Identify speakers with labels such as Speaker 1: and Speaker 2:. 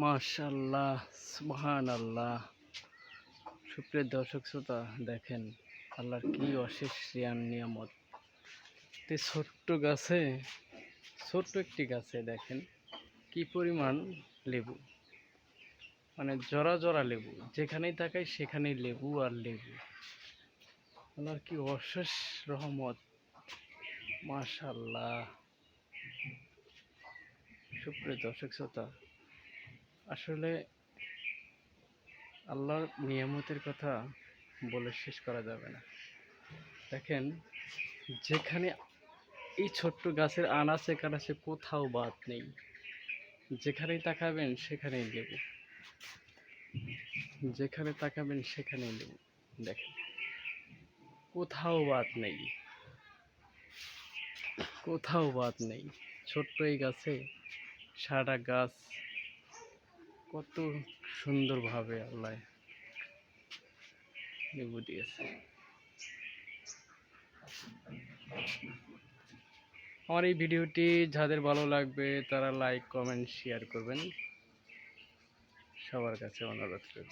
Speaker 1: মাশাল্লাহ সুবহান আল্লাহ সুপ্রিয় দর্শক শ্রোতা, দেখেন আল্লাহর কি অশেষ রিয়ান নিয়ামত। তে ছোট্ট গাছে, ছোট্ট একটি গাছে দেখেন কি পরিমাণ লেবু। মানে জরা জরা লেবু, যেখানেই তাকাই সেখানেই লেবু আর লেবু। আল্লাহর কি অশেষ রহমত মাশাল্লাহ সুপ্রিয় দর্শক শ্রোতা আসলে আল্লাহর নিয়ামতের কথা বলে শেষ করা যাবে না। দেখেন, যেখানে এই ছোট্ট গাছের আনাচে কানাচে কোথাও বাদ নেই। যেখানেই তাকাবেন, সেখানেই লেবু। যেখানে তাকাবেন, সেখানেই লেবু। দেখেন, কোথাও বাদ নেই। কোথাও বাদ নেই। ছোট্ট এই গাছে সারা গাছ কত সুন্দরভাবে আল্লাহ লেবু দিয়েছে। আমার এই ভিডিওটি যাদের ভালো লাগবে তারা লাইক, কমেন্ট শেয়ার করবেন। সবার কাছে অনুরোধ করব